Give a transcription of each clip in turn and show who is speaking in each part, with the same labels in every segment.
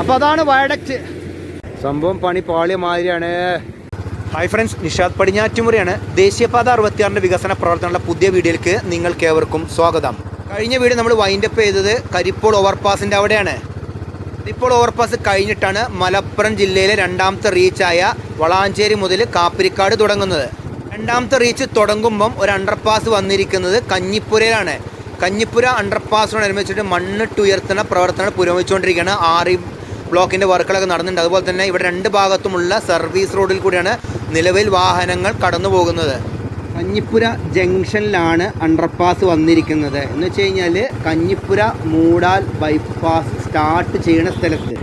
Speaker 1: അപ്പോൾ അതാണ് വയഡക്റ്റ്. സംഭവം പണി പാളിയ മാതിരിയാണ്. ഹായ് ഫ്രണ്ട്സ് നിഷാദ് പടിഞ്ഞാറ്റുമുറിയാണ്. ദേശീയപാത അറുപത്തിയാറിന്റെ വികസന പ്രവർത്തനങ്ങളുടെ പുതിയ വീഡിയോയിലേക്ക് നിങ്ങൾക്ക് ഏവർക്കും സ്വാഗതം. കഴിഞ്ഞ വീഡിയോ നമ്മൾ വൈൻഡപ്പ് ചെയ്തത് കരിപ്പോൾ ഓവർപാസിന്റെ അവിടെയാണ്. ഇപ്പോൾ ഓവർപാസ് കഴിഞ്ഞിട്ടാണ് മലപ്പുറം ജില്ലയിലെ രണ്ടാമത്തെ റീച്ചായ വളാഞ്ചേരി മുതൽ കാപ്പിരിക്കാട് തുടങ്ങുന്നത്. രണ്ടാമത്തെ റീച്ച് തുടങ്ങുമ്പം ഒരു അണ്ടർപാസ് വന്നിരിക്കുന്നത് കഞ്ഞിപ്പുരയിലാണ്. കഞ്ഞിപ്പുര അണ്ടർപാസിനോട് അണ്ടർപാസിനോടനുബന്ധിച്ചിട്ട് മണ്ണിട്ടുയർത്തുന്ന പ്രവർത്തനം പുരോഗമിച്ചുകൊണ്ടിരിക്കുകയാണ്. ആറി ബ്ലോക്കിന്റെ വർക്കുകളൊക്കെ നടന്നിട്ടുണ്ട്. അതുപോലെ തന്നെ ഇവിടെ രണ്ട് ഭാഗത്തുമുള്ള സർവീസ് റോഡിൽ കൂടിയാണ് നിലവിൽ വാഹനങ്ങൾ കടന്നു പോകുന്നത്. കഞ്ഞിപ്പുര ജംഗ്ഷനിലാണ് അണ്ടർപാസ് വന്നിരിക്കുന്നത്. എന്ന് വെച്ച് കഴിഞ്ഞാൽ കഞ്ഞിപ്പുര മൂടാൽ ബൈപ്പാസ് സ്റ്റാർട്ട് ചെയ്യുന്ന സ്ഥലത്ത്.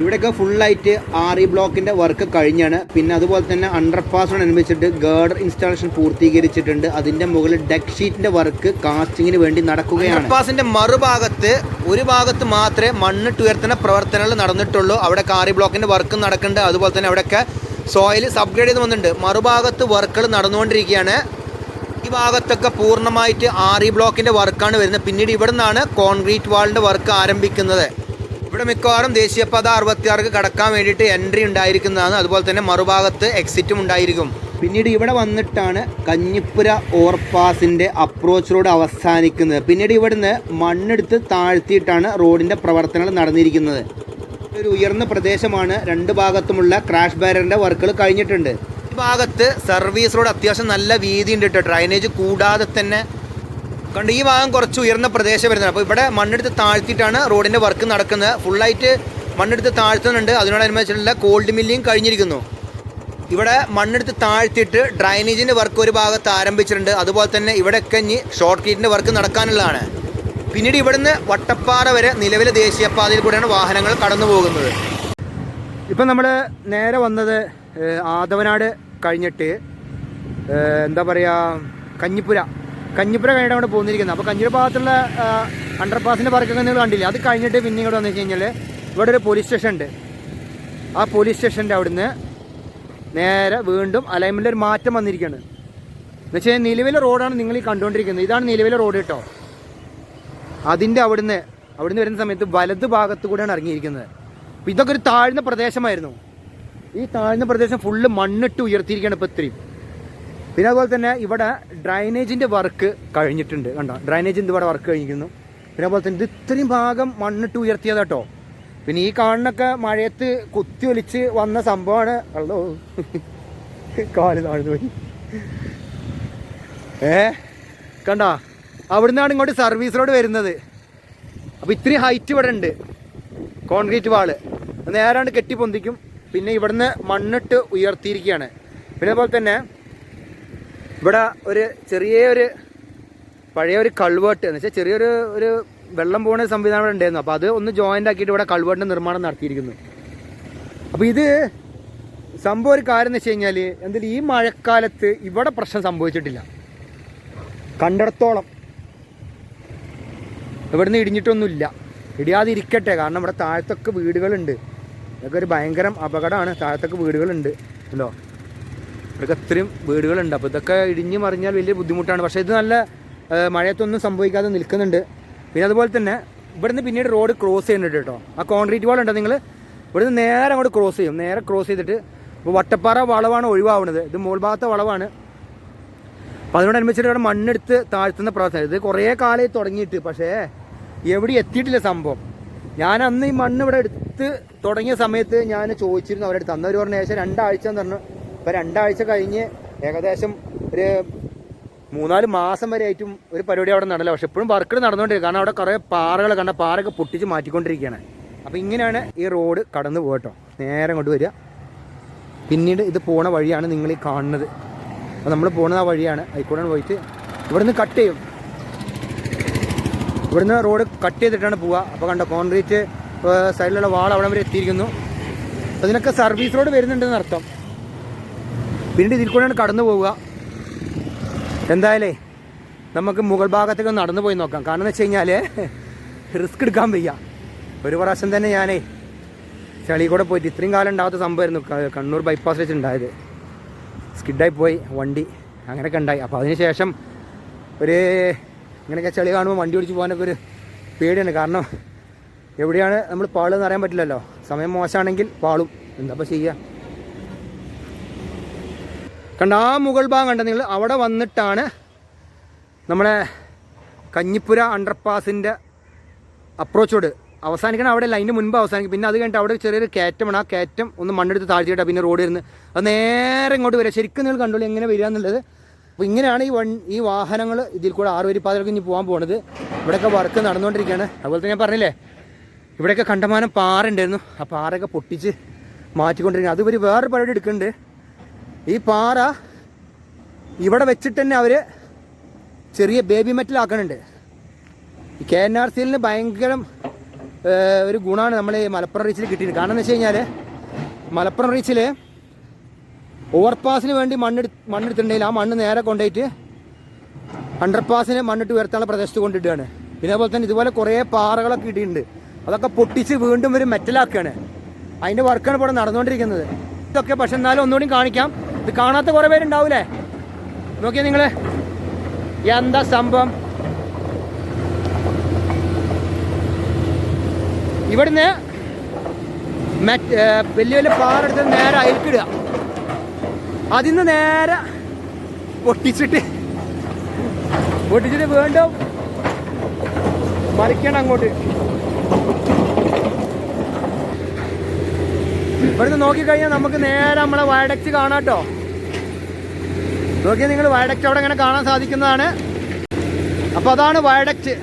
Speaker 1: ഇവിടെയൊക്കെ ഫുള്ളായിട്ട് ആർ ഇ ബ്ലോക്കിന്റെ വർക്ക് കഴിഞ്ഞാണ്. പിന്നെ അതുപോലെ തന്നെ അണ്ടർപാസിനോടനുബന്ധിച്ചിട്ട് ഗേർഡർ ഇൻസ്റ്റാളേഷൻ പൂർത്തീകരിച്ചിട്ടുണ്ട്. അതിന്റെ മുകളിൽ ഡെക്ക് ഷീറ്റിന്റെ വർക്ക് കാസ്റ്റിങ്ങിന് വേണ്ടി നടക്കുകയാണ്. അണ്ടർപാസിന്റെ മറുഭാഗത്ത് ഒരു ഭാഗത്ത് മാത്രമേ മണ്ണിട്ടുയർത്തുന്ന പ്രവർത്തനങ്ങൾ നടന്നിട്ടുള്ളൂ. അവിടെ കാറി ബ്ലോക്കിന്റെ വർക്ക് നടക്കുന്നുണ്ട്. അതുപോലെ തന്നെ അവിടെയൊക്കെ സോയിൽ സബ്ഗ്രേഡ് ചെയ്ത് വന്നിട്ടുണ്ട്. മറുഭാഗത്ത് വർക്കുകൾ നടന്നുകൊണ്ടിരിക്കുകയാണ്. ഈ ഭാഗത്തൊക്കെ പൂർണമായിട്ട് ആർ ഇ ബ്ലോക്കിന്റെ വർക്കാണ് വരുന്നത്. പിന്നീട് ഇവിടെ നിന്നാണ് കോൺക്രീറ്റ് വാളിന്റെ വർക്ക് ആരംഭിക്കുന്നത്. ഇവിടെ മിക്കവാറും ദേശീയപാത അറുപത്തിയാർക്ക് കടക്കാൻ വേണ്ടിയിട്ട് എൻട്രി ഉണ്ടായിരിക്കുന്നതാണ്. അതുപോലെ തന്നെ മറുഭാഗത്ത് എക്സിറ്റും ഉണ്ടായിരിക്കും. പിന്നീട് ഇവിടെ വന്നിട്ടാണ് കഞ്ഞിപ്പുര ഓവർപാസിന്റെ അപ്രോച്ച് റോഡ് അവസാനിക്കുന്നത്. പിന്നീട് ഇവിടുന്ന് മണ്ണെടുത്ത് താഴ്ത്തിയിട്ടാണ് റോഡിന്റെ പ്രവർത്തനങ്ങൾ നടന്നിരിക്കുന്നത്. ഒരു ഉയർന്ന പ്രദേശമാണ്. രണ്ട് ഭാഗത്തുമുള്ള ക്രാഷ് ബാരറിന്റെ വർക്കുകൾ കഴിഞ്ഞിട്ടുണ്ട്. ഈ ഭാഗത്ത് സർവീസ് റോഡ് അത്യാവശ്യം നല്ല വീതി ഉണ്ട് കേട്ടോ ഡ്രൈനേജ് കൂടാതെ തന്നെ കണ്ട് ഈ ഭാഗം കുറച്ച് ഉയർന്ന പ്രദേശം വരുന്നത് അപ്പോൾ ഇവിടെ മണ്ണെടുത്ത് താഴ്ത്തിയിട്ടാണ് റോഡിന്റെ വർക്ക് നടക്കുന്നത്. ഫുള്ളായിട്ട് മണ്ണെടുത്ത് താഴ്ത്തുന്നുണ്ട്. അതിനോടനുബന്ധിച്ചിട്ടുള്ള കോൾഡ് മില്ലിങ് കഴിഞ്ഞിരിക്കുന്നു. ഇവിടെ മണ്ണെടുത്ത് താഴ്ത്തിയിട്ട് ഡ്രൈനേജിന്റെ വർക്ക് ഒരു ഭാഗത്ത് ആരംഭിച്ചിട്ടുണ്ട്. അതുപോലെ തന്നെ ഇവിടെയൊക്കെ ഇനി ഷോർട്ട് കീറ്റിന്റെ വർക്ക് നടക്കാനുള്ളതാണ്. പിന്നീട് ഇവിടുന്ന് വട്ടപ്പാറ വരെ നിലവിലെ ദേശീയപാതയിൽ കൂടെയാണ് വാഹനങ്ങൾ കടന്നു പോകുന്നത്. ഇപ്പം നമ്മൾ നേരെ വന്നത് ആദവനാട് കഴിഞ്ഞിട്ട് എന്താ പറയുക കഞ്ഞിപ്പുര. കഞ്ഞിപ്പുര കഴിഞ്ഞിട്ട് അവിടെ പോന്നിരിക്കുന്നത്. അപ്പോൾ കഞ്ഞിപ്പുര ഭാഗത്തുള്ള അണ്ടർപാസിന്റെ വർക്കൊക്കെ നിങ്ങൾ കണ്ടില്ലേ? അത് കഴിഞ്ഞിട്ട് പിന്നെ ഇങ്ങോട്ട് വന്നു കഴിഞ്ഞാൽ ഇവിടെ ഒരു പോലീസ് സ്റ്റേഷൻ ഉണ്ട്. ആ പോലീസ് സ്റ്റേഷന്റെ അവിടുന്ന് നേരെ വീണ്ടും അലൈൻമെന്റ് ഒരു മാറ്റം വന്നിരിക്കുകയാണ്. എന്ന് വെച്ചാൽ നിലവിലെ റോഡാണ് നിങ്ങൾ ഈ കണ്ടുകൊണ്ടിരിക്കുന്നത്. ഇതാണ് നിലവിലെ റോഡ് കേട്ടോ. അതിന്റെ അവിടുന്ന് അവിടുന്ന് വരുന്ന സമയത്ത് വലത് ഭാഗത്ത് കൂടെയാണ് ഇറങ്ങിയിരിക്കുന്നത്. അപ്പോൾ ഇതൊക്കെ ഒരു താഴ്ന്ന പ്രദേശമായിരുന്നു. ഈ താഴ്ന്ന പ്രദേശം ഫുള്ള് മണ്ണിട്ട് ഉയർത്തിയിരിക്കുകയാണ് ഇപ്പോൾ ഇത്രയും. പിന്നെ അതുപോലെ തന്നെ ഇവിടെ ഡ്രൈനേജിന്റെ വർക്ക് കഴിഞ്ഞിട്ടുണ്ട്. കണ്ടോ? ഡ്രൈനേജിന്റെ ഇവിടെ വർക്ക് കഴിഞ്ഞിരിക്കുന്നു? പിന്നെ അതുപോലെ തന്നെ ഇത് ഇത്രയും ഭാഗം മണ്ണിട്ട് ഉയർത്തിയതാട്ടോ പിന്നെ ഈ കാണുന്നൊക്കെ മഴയത്ത് കുത്തി ഒലിച്ച് വന്ന സംഭവമാണ്. അല്ലോ കാൽ താഴ്ന്നു പോയി. ഏ? കണ്ടോ? അവിടുന്നാണ് ഇങ്ങോട്ട് സർവീസ് റോഡ് വരുന്നത്. അപ്പോൾ ഇത്രയും ഹൈറ്റ് ഇവിടെ ഉണ്ട്. കോൺക്രീറ്റ് വാൾ നേരാണ്ട് കെട്ടി പൊന്തിക്കും പിന്നെ ഇവിടുന്ന് മണ്ണിട്ട് ഉയർത്തിയിരിക്കുകയാണ്. പിന്നെ അതുപോലെ തന്നെ ഇവിടെ ഒരു ചെറിയ ഒരു പഴയ ഒരു കൾവേർട്ട് എന്ന് വെച്ചാൽ ചെറിയൊരു ഒരു വെള്ളം പോകുന്ന സംവിധാനം ഇവിടെ ഉണ്ടായിരുന്നു. അപ്പോൾ അത് ഒന്ന് ജോയിന്റ് ആക്കിയിട്ട് ഇവിടെ കൾവേർട്ടിന്റെ നിർമ്മാണം നടത്തിയിരിക്കുന്നു. അപ്പോൾ ഇത് സംഭവം ഒരു കാര്യം എന്ന് വെച്ച് കഴിഞ്ഞാൽ എന്തായാലും ഈ മഴക്കാലത്ത് ഇവിടെ പ്രശ്നം സംഭവിച്ചിട്ടില്ല. കണ്ടിടത്തോളം. ഇവിടുന്ന് ഇടിഞ്ഞിട്ടൊന്നുമില്ല. ഇടിയാതെ ഇരിക്കട്ടെ കാരണം ഇവിടെ താഴത്തൊക്കെ വീടുകളുണ്ട്. ഇതൊക്കെ ഒരു ഭയങ്കരം അപകടമാണ്. താഴത്തൊക്കെ വീടുകളുണ്ട്. അല്ലോ ഇവിടെയൊക്കെ അത്രയും വീടുകളുണ്ട്. അപ്പോൾ ഇതൊക്കെ ഇടിഞ്ഞ് മറിഞ്ഞാൽ വലിയ ബുദ്ധിമുട്ടാണ്. പക്ഷേ ഇത് നല്ല മഴയത്തൊന്നും സംഭവിക്കാതെ നിൽക്കുന്നുണ്ട്. പിന്നെ അതുപോലെ തന്നെ ഇവിടുന്ന് പിന്നീട് റോഡ് ക്രോസ് ചെയ്യുന്നുണ്ട് കേട്ടോ. ആ കോൺക്രീറ്റ് വാൾ ഉണ്ടോ നിങ്ങൾ ഇവിടുന്ന് നേരെ അങ്ങോട്ട് ക്രോസ് ചെയ്യും. നേരെ ക്രോസ് ചെയ്തിട്ട് ഇപ്പോൾ വട്ടപ്പാറ വളവാണ് ഒഴിവാവുന്നത്. ഇത് മുകൾ ഭാഗത്തെ വളവാണ്. അപ്പോൾ അതിനോടനുബന്ധിച്ചിട്ട് ഇവിടെ മണ്ണെടുത്ത് താഴ്ത്തുന്ന പ്രവർത്തനം. ഇത് കുറേ കാലമായി തുടങ്ങിയിട്ട് പക്ഷേ എവിടെ എത്തിയിട്ടില്ല സംഭവം. ഞാൻ അന്ന് ഈ മണ്ണ് ഇവിടെ എടുത്ത് തുടങ്ങിയ സമയത്ത് ഞാൻ ചോദിച്ചിരുന്നു അവരെടുത്ത് അന്ന് ഒരു പറഞ്ഞ ഏകദേശം രണ്ടാഴ്ച എന്ന് പറഞ്ഞു. ഇപ്പോൾ രണ്ടാഴ്ച കഴിഞ്ഞ് ഏകദേശം ഒരു മൂന്നാൽ മാസം വരെ ആയിട്ടും ഒരു പരിപാടി അവിടെ നടന്നില്ല. പക്ഷെ ഇപ്പോഴും വർക്കുകൾ നടന്നുകൊണ്ടിരിക്കും കാരണം അവിടെ കുറേ പാറകൾ കണ്ട പാറയൊക്കെ പൊട്ടിച്ച് മാറ്റിക്കൊണ്ടിരിക്കുകയാണ്. അപ്പോൾ ഇങ്ങനെയാണ് ഈ റോഡ് കടന്നു പോകട്ടോ നേരെ അങ്ങോട്ട് വരിക. പിന്നീട് ഇത് പോണ വഴിയാണ് നിങ്ങൾ ഈ കാണുന്നത്. അപ്പോൾ നമ്മൾ പോണത് ആ വഴിയാണ്. ആയിക്കൂടെ പോയിട്ട് ഇവിടുന്ന് കട്ട് ചെയ്യും. ഇവിടുന്ന് റോഡ് കട്ട് ചെയ്തിട്ടാണ് പോവുക. അപ്പോൾ കണ്ടോ കോൺക്രീറ്റ് സൈഡിലുള്ള വാൾ അവിടെ വരെ എത്തിയിരിക്കുന്നു. അതിനൊക്കെ സർവീസ് റോഡ് വരുന്നുണ്ടെന്ന് അർത്ഥം പിന്നീട് ഇതിൽ കൂടെയാണ് കടന്നു പോവുക. എന്തായാലേ നമുക്ക് മുകൾ ഭാഗത്തേക്ക് നടന്നു പോയി നോക്കാം. കാരണം എന്ന് വെച്ച് റിസ്ക് എടുക്കാൻ വയ്യ. ഒരു പ്രാവശ്യം തന്നെ ഞാനേ ചളി കൂടെ പോയിട്ട് ഇത്രയും കാലം ഉണ്ടാകാത്ത സംഭവമായിരുന്നു. കണ്ണൂർ ബൈപ്പാസ് വെച്ച് ഉണ്ടായത് സ്കിഡായി പോയി വണ്ടി അങ്ങനെയൊക്കെ ഉണ്ടായി. അപ്പോൾ അതിന് ശേഷം ഒരു ഇങ്ങനെയൊക്കെ ചളി കാണുമ്പോൾ വണ്ടി ഓടിച്ച് പോകാനൊക്കെ ഒരു പേടിയാണ്. കാരണം എവിടെയാണ് നമ്മൾ പാളെന്ന് അറിയാൻ പറ്റില്ലല്ലോ. സമയം മോശമാണെങ്കിൽ പാളും. എന്താ ചെയ്യുക കണ്ട ആ മുകൾ ഭാഗം കണ്ട നിങ്ങൾ? അവിടെ വന്നിട്ടാണ് നമ്മളെ കഞ്ഞിപ്പുര അണ്ടർപാസിന്റെ അപ്രോച്ചോട് അവസാനിക്കണം അവിടെ അതിന്റെ മുൻപ് അവസാനിക്കും. പിന്നെ അത് കഴിഞ്ഞിട്ട് അവിടെ ചെറിയൊരു കയറ്റമാണ്. ആ കയറ്റം ഒന്ന് മണ്ണെടുത്ത് താഴ്ത്തിയിട്ടാണ് പിന്നെ റോഡ് വരുന്നത്. അത് നേരെ ഇങ്ങോട്ട് വരിക. ശരിക്കും നിങ്ങൾ കണ്ടോളൂ എങ്ങനെ വരിക എന്നുള്ളത്. അപ്പോൾ ഇങ്ങനെയാണ് ഈ വൺ ഈ വാഹനങ്ങൾ ഇതിൽ കൂടെ ആറ് വരി പാതകൾക്ക് ഇനി പോകാൻ പോകുന്നത് ഇവിടെയൊക്കെ വർക്ക് നടന്നുകൊണ്ടിരിക്കുകയാണ്. അതുപോലെ തന്നെ ഞാൻ പറഞ്ഞില്ലേ ഇവിടെയൊക്കെ കണ്ടമാനം പാറ ഉണ്ടായിരുന്നു. ആ പാറയൊക്കെ പൊട്ടിച്ച് മാറ്റിക്കൊണ്ടിരിക്കുക അതുവരെ വേറൊരു വേറെ പരിപാടി എടുക്കുന്നുണ്ട്. ഈ പാറ ഇവിടെ വെച്ചിട്ട് തന്നെ അവർ ചെറിയ ബേബി ഈ കെ എൻ ആർ സിയിലിന് ഭയങ്കര ഒരു ഗുണമാണ് നമ്മൾ ഈ മലപ്പുറം റീച്ചിൽ കിട്ടിയത്. കാരണം എന്ന് വെച്ച് കഴിഞ്ഞാൽ മലപ്പുറം റീച്ചിൽ ഓവർപാസിന് വേണ്ടി മണ്ണെടു മണ്ണെടുത്തിട്ടുണ്ടെങ്കിൽ ആ മണ്ണ് നേരെ കൊണ്ടുപോയിട്ട് അണ്ടർപാസിനെ മണ്ണിട്ട് ഉയർത്താനുള്ള പ്രദേശത്ത് കൊണ്ടിടുകയാണ്. പിന്നെ അതുപോലെ തന്നെ ഇതുപോലെ കുറേ പാറകളൊക്കെ ഇട്ടിട്ടുണ്ട് അതൊക്കെ പൊട്ടിച്ച് വീണ്ടും ഒരു മെറ്റലാക്കുകയാണ് അതിന്റെ വർക്കാണ് ഇവിടെ നടന്നുകൊണ്ടിരിക്കുന്നത്. ഇതൊക്കെ പക്ഷെ എന്നാലും ഒന്നുകൂടി കാണിക്കാം. ഇത് കാണാത്ത കുറേ പേരുണ്ടാവൂലേ? നോക്കിയാൽ നിങ്ങൾ എന്താ സംഭവം? ഇവിടുന്ന് മറ്റ് വലിയ വലിയ പാറെടുത്ത് നേരെ അയൽക്കിടുക. അതിന്ന് നേരെ പൊട്ടിച്ചിട്ട് പൊട്ടിച്ചിട്ട് വീണ്ടും മറിക്കണം അങ്ങോട്ട്. ഇവിടുന്ന് നോക്കിക്കഴിഞ്ഞാൽ നമുക്ക് നേരെ നമ്മളെ വയഡക്റ്റ് കാണാട്ടോ നോക്കിയാൽ നിങ്ങൾ വയഡക്റ്റ് അവിടെ ഇങ്ങനെ കാണാൻ സാധിക്കുന്നതാണ്. അപ്പോൾ അതാണ് വയഡക്റ്റ്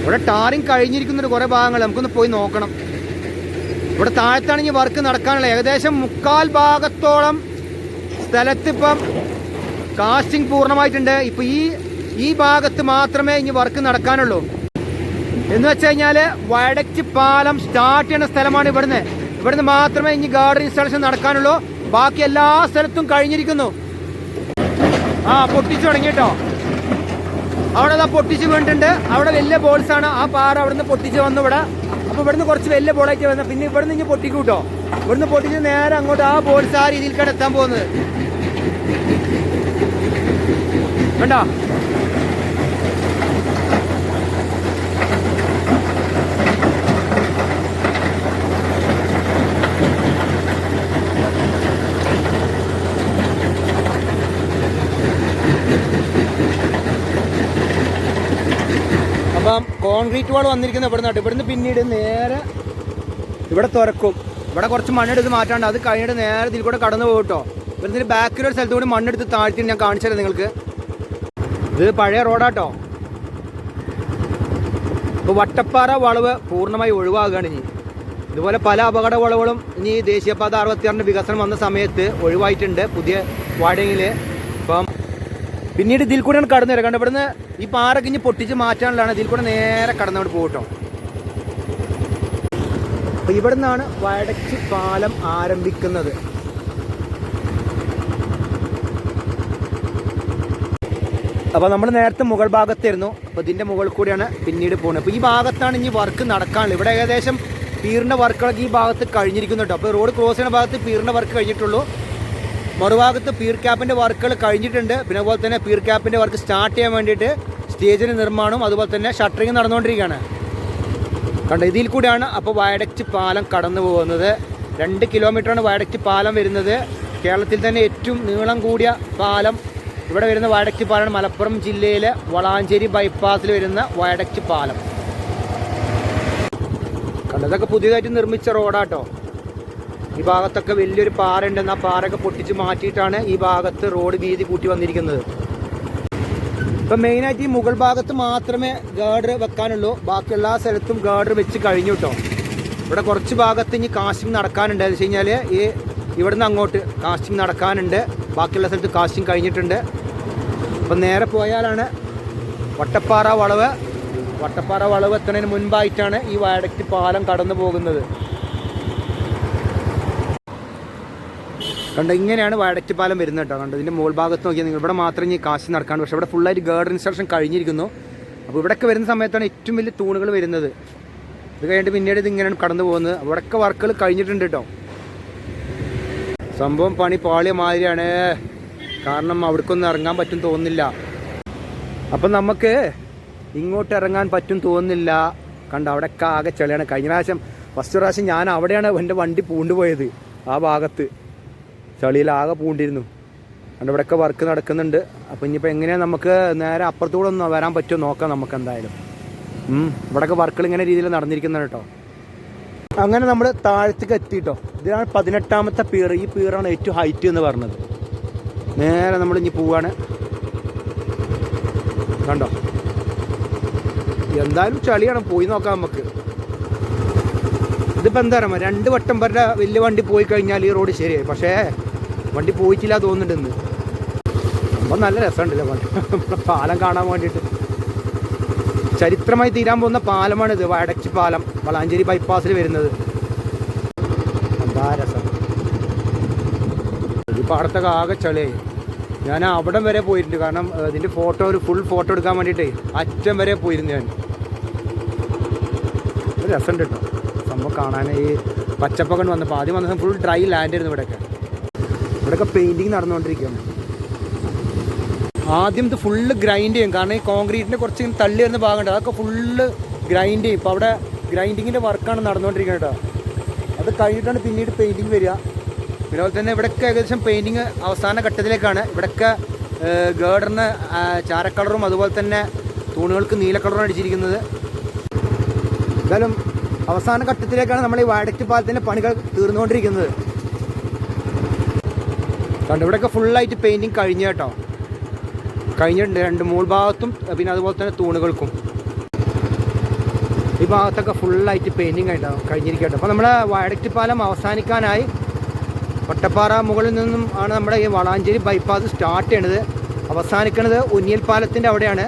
Speaker 1: ഇവിടെ ടാറിങ് കഴിഞ്ഞിരിക്കുന്ന കുറേ ഭാഗങ്ങൾ നമുക്കൊന്ന് പോയി നോക്കണം. ഇവിടെ താഴത്താണ് വർക്ക് നടക്കാനുള്ള ഏകദേശം മുക്കാൽ ഭാഗത്തോളം സ്ഥലത്തിപ്പം കാസ്റ്റിംഗ് പൂർണമായിട്ടുണ്ട്. ഇപ്പം ഈ ഈ ഭാഗത്ത് മാത്രമേ ഇനി വർക്ക് നടക്കാനുള്ളൂ. എന്ന് വെച്ച് കഴിഞ്ഞാൽ വടക്ക് പാലം സ്റ്റാർട്ട് ചെയ്യുന്ന സ്ഥലമാണ് ഇവിടുന്ന്. ഇവിടുന്ന് മാത്രമേ ഇനി ഗാർഡൻ ഇൻസ്റ്റാളേഷൻ നടക്കാനുള്ളൂ. ബാക്കി എല്ലാ സ്ഥലത്തും കഴിഞ്ഞിരിക്കുന്നു. ആ പൊട്ടിച്ചു തുടങ്ങിട്ടോ അവിടെ അതാ പൊട്ടിച്ച് വീണിട്ടുണ്ട്. അവിടെ വലിയ ബോൾസ് ആണ്. ആ പാറ അവിടെ നിന്ന് പൊട്ടിച്ച് വന്നു ഇവിടെ. അപ്പൊ ഇവിടുന്ന് കുറച്ച് വലിയ ബോളായിട്ട് വന്നത് പിന്നെ ഇവിടുന്ന് ഇനി പൊട്ടിക്കും കേട്ടോ. ഇവിടുന്ന് പൊട്ടിച്ച് നേരെ അങ്ങോട്ട് ആ ബോൾസ് ആ രീതിയിലേക്കാണ് എത്താൻ പോകുന്നത്. കണ്ടോ അപ്പം കോൺക്രീറ്റ് വാൾ വന്നിരിക്കുന്നത് ഇവിടെ നിന്നാണ് ഇവിടുന്ന് പിന്നീട് നേരെ ഇവിടെ തുറക്കും ഇവിടെ കുറച്ച് മണ്ണെടുത്ത് മാറ്റാണ്ട് അത് കഴിഞ്ഞിട്ട് നേരെ ഇതിൽ കൂടെ കടന്നു പോകും കേട്ടോ. ഇവിടുന്ന് ബാക്കിലൊരു സ്ഥലത്ത് കൂടി മണ്ണെടുത്ത് താഴ്ത്തി ഞാൻ കാണിച്ചു തരാം നിങ്ങൾക്ക്. ഇത് പഴയ റോഡാട്ടോ. ഇപ്പോൾ വട്ടപ്പാറ വളവ് പൂർണമായി ഒഴിവാകുകയാണ് ഇനി. ഇതുപോലെ പല അപകട വളവുകളും ഇനി ദേശീയപാത അറുപത്തിയാറിന്റെ വികസനം വന്ന സമയത്ത് ഒഴിവായിട്ടുണ്ട് പുതിയ ഇപ്പം പിന്നീട് ഇതിൽ കൂടെയാണ് കടന്നു വരിക. കാരണം ഇവിടുന്ന് ഈ പാറ കിഞ്ഞ് പൊട്ടിച്ച് മാറ്റാനുള്ളതാണ്. ഇതിൽ കൂടെ നേരെ കടന്നവിടെ പോകട്ടോ അപ്പോൾ ഇവിടെ നിന്നാണ് വടക്ക് പാലം ആരംഭിക്കുന്നത്. അപ്പോൾ നമ്മൾ നേരത്തെ മുകൾ ഭാഗത്തായിരുന്നു. അപ്പോൾ ഇതിന്റെ മുകളിൽ കൂടിയാണ് പിന്നീട് പോകുന്നത്. അപ്പോൾ ഈ ഭാഗത്താണ് ഇനി വർക്ക് നടക്കാനുള്ളത്. ഇവിടെ ഏകദേശം പീറിന്റെ വർക്കുകളൊക്കെ ഈ ഭാഗത്ത് കഴിഞ്ഞിരിക്കുന്നു കേട്ടോ അപ്പോൾ റോഡ് ക്രോസ് ചെയ്യുന്ന ഭാഗത്ത് പീറിന്റെ വർക്ക് കഴിഞ്ഞിട്ടുള്ളൂ. മറുഭാഗത്ത് പീർ ക്യാപ്പിന്റെ വർക്കുകൾ കഴിഞ്ഞിട്ടുണ്ട്. പിന്നെ അതുപോലെ തന്നെ പീർ ക്യാപ്പിന്റെ വർക്ക് സ്റ്റാർട്ട് ചെയ്യാൻ വേണ്ടിയിട്ട് സ്റ്റേജിന് നിർമ്മാണവും അതുപോലെ തന്നെ ഷട്ടറിങ് നടന്നുകൊണ്ടിരിക്കുകയാണ്. കണ്ട ഇതിൽ കൂടിയാണ് അപ്പോൾ വയഡക്റ്റ് പാലം കടന്നു പോകുന്നത്. രണ്ട് കിലോമീറ്ററാണ് വയഡക്റ്റ് പാലം വരുന്നത്. കേരളത്തിൽ തന്നെ ഏറ്റവും നീളം കൂടിയ പാലം ഇവിടെ വരുന്ന വയഡക്റ്റ് പാലമാണ് മലപ്പുറം ജില്ലയിലെ വളാഞ്ചേരി ബൈപ്പാസിൽ വരുന്ന വയഡക്റ്റ് പാലം. കണ്ടതൊക്കെ പുതിയതായിട്ട് നിർമ്മിച്ച റോഡാട്ടോ ഈ ഭാഗത്തൊക്കെ വലിയൊരു പാറ ഉണ്ടെന്ന് ആ പാറയൊക്കെ പൊട്ടിച്ച് മാറ്റിയിട്ടാണ് ഈ ഭാഗത്ത് റോഡ് വീതി കൂട്ടി വന്നിരിക്കുന്നത്. ഇപ്പം മെയിനായിട്ട് ഈ മുകൾ ഭാഗത്ത് മാത്രമേ ഗാർഡർ വെക്കാനുള്ളൂ. ബാക്കി എല്ലാ സ്ഥലത്തും ഗാർഡർ വെച്ച് കഴിഞ്ഞു കേട്ടോ ഇവിടെ കുറച്ച് ഭാഗത്ത് ഇനി കാസ്റ്റിംഗ് നടക്കാനുണ്ട്. എന്ന് വെച്ച് കഴിഞ്ഞാൽ ഈ ഇവിടുന്ന് അങ്ങോട്ട് കാസ്റ്റിംഗ് നടക്കാനുണ്ട്. ബാക്കിയുള്ള സ്ഥലത്ത് കാസ്റ്റിംഗ് കഴിഞ്ഞിട്ടുണ്ട്. അപ്പം നേരെ പോയാലാണ് വട്ടപ്പാറ വളവ്. വട്ടപ്പാറ വളവ് എത്തുന്നതിന് മുൻപായിട്ടാണ് ഈ വയഡക്റ്റ് പാലം കടന്നു പോകുന്നത്. കണ്ടോ ഇങ്ങനെയാണ് വടറ്റുപാലം പാലം വരുന്നത് കേട്ടോ. കണ്ടോ ഇതിന്റെ മുകൾ ഭാഗത്ത് നോക്കിയാൽ നിങ്ങൾ ഇവിടെ മാത്രം ഇനി കാശ് നടക്കാണ്ട് പക്ഷേ ഇവിടെ ഫുള്ളായിട്ട് ഗാർഡൻ ഇൻസ്ട്രക്ഷൻ കഴിഞ്ഞിരിക്കുന്നു. അപ്പോൾ ഇവിടെയൊക്കെ വരുന്ന സമയത്താണ് ഏറ്റവും വലിയ തൂണുകൾ വരുന്നത്. ഇത് കഴിഞ്ഞിട്ട് പിന്നീട് ഇത് ഇങ്ങനെയാണ് കടന്നു പോകുന്നത്. അവിടെയൊക്കെ വർക്കുകൾ കഴിഞ്ഞിട്ടുണ്ട് കേട്ടോ. സംഭവം പണി പാളിയ മാതിരിയാണ്. കാരണം അവിടേക്കൊന്നും ഇറങ്ങാൻ പറ്റും തോന്നുന്നില്ല. അപ്പം നമുക്ക് ഇങ്ങോട്ട് ഇറങ്ങാൻ പറ്റും തോന്നുന്നില്ല. കണ്ട അവിടെയൊക്കെ ആകെ ചെളിയാണ്. കഴിഞ്ഞ പ്രാവശ്യം ഫസ്റ്റ് പ്രാവശ്യം ഞാൻ അവിടെയാണ് എന്റെ വണ്ടി പൂണ്ടുപോയത് ആ ഭാഗത്ത്. ചളിയിൽ ആകെ പൂണ്ടിരുന്നു. അതുകൊണ്ട് ഇവിടെയൊക്കെ വർക്ക് നടക്കുന്നുണ്ട്. അപ്പോൾ ഇനിയിപ്പോൾ എങ്ങനെയാണ് നമുക്ക് നേരെ അപ്പുറത്തൂടെ ഒന്ന് വരാൻ പറ്റുമോ നോക്കാം നമുക്ക് എന്തായാലും. ഇവിടെയൊക്കെ വർക്കുകൾ ഇങ്ങനെ രീതിയിൽ നടന്നിരിക്കുന്നുണ്ട് കേട്ടോ. അങ്ങനെ നമ്മൾ താഴത്തേക്ക് എത്തിയിട്ടോ. ഇതാണ് പതിനെട്ടാമത്തെ പീർ ഈ പീറാണ് ഏറ്റവും ഹൈറ്റ് എന്ന് പറഞ്ഞത്. നേരെ നമ്മൾ ഇനി പോവാണ്. കണ്ടോ? എന്തായാലും ചളിയാണ്. പോയി നോക്കാം നമുക്ക്. ഇതിപ്പോൾ എന്താ പറയുക രണ്ട് വട്ടം വരെ വലിയ വണ്ടി പോയി കഴിഞ്ഞാൽ ഈ റോഡ് ശരിയായി. പക്ഷേ വണ്ടി പോയിട്ടില്ല തോന്നുന്നുണ്ട് ഇന്ന് അപ്പോൾ നല്ല രസമുണ്ടല്ലോ വണ്ടി പാലം കാണാൻ വേണ്ടിയിട്ട്. ചരിത്രമായി തീരാൻ പോകുന്ന പാലമാണിത് വടച്ചി പാലം. വളാഞ്ചേരി ബൈപ്പാസിൽ വരുന്നത്. എന്താ രസം. ഈ പാടത്തൊക്കെ ആകെ ചളിയായി ഞാൻ അവിടം വരെ പോയിട്ടുണ്ട്. കാരണം ഇതിന്റെ ഫോട്ടോ ഒരു ഫുൾ ഫോട്ടോ എടുക്കാൻ വേണ്ടിയിട്ടേ അറ്റം വരെ പോയിരുന്നു ഞാൻ. ഒരു രസമുണ്ട് കേട്ടോ. സംഭവം കാണാൻ ഈ പച്ചപ്പൊക്കെ വന്നപ്പോൾ ആദ്യം വന്ന ഫുൾ ഡ്രൈ ലാൻഡ് ആയിരുന്നു ഇവിടെയൊക്കെ. ഇവിടെയൊക്കെ പെയിന്റിങ് നടന്നുകൊണ്ടിരിക്കുകയാണ്. ആദ്യം ഇത് ഫുള്ള് ഗ്രൈൻഡ് ചെയ്യും. കാരണം ഈ കോൺക്രീറ്റിന്റെ കുറച്ച് തള്ളി വരുന്ന ഭാഗമുണ്ട് അതൊക്കെ ഫുള്ള് ഗ്രൈൻഡ് ചെയ്യും. ഇപ്പോൾ അവിടെ ഗ്രൈൻഡിങ്ങിന്റെ വർക്കാണ് നടന്നുകൊണ്ടിരിക്കുന്നത് കേട്ടോ. അത് കഴിഞ്ഞിട്ടാണ് പിന്നീട് പെയിന്റിങ് വരിക. പിന്നെ അതുപോലെ തന്നെ ഇവിടെയൊക്കെ ഏകദേശം പെയിന്റിങ് അവസാന ഘട്ടത്തിലേക്കാണ്. ഇവിടെയൊക്കെ ഗേഡറിന് ചാരക്കളറും അതുപോലെ തന്നെ തൂണുകൾക്ക് നീല കളറും അടിച്ചിരിക്കുന്നത്. എന്തായാലും അവസാന ഘട്ടത്തിലേക്കാണ് നമ്മൾ ഈ വയഡക്റ്റ് പാലത്തിന്റെ പണികൾ തീർന്നുകൊണ്ടിരിക്കുന്നത്. കണ്ടു ഇവിടെയൊക്കെ ഫുള്ളായിട്ട് പെയിന്റിങ് കഴിഞ്ഞ കേട്ടോ. കഴിഞ്ഞിട്ടുണ്ട് രണ്ട് മൂൾ ഭാഗത്തും പിന്നെ അതുപോലെ തന്നെ തൂണുകൾക്കും. ഈ ഭാഗത്തൊക്കെ ഫുള്ളായിട്ട് പെയിന്റിങ് ആയിട്ടാണ് കഴിഞ്ഞിരിക്കട്ടെ അപ്പോൾ നമ്മുടെ വയഡക്റ്റ് പാലം അവസാനിക്കാനായി ഒട്ടപ്പാറ മുകളിൽ നിന്നും ആണ് നമ്മുടെ ഈ വളാഞ്ചേരി ബൈപ്പാസ് സ്റ്റാർട്ട് ചെയ്യണത്. അവസാനിക്കുന്നത് ഉന്നിയൽ പാലത്തിന്റെ അവിടെയാണ്.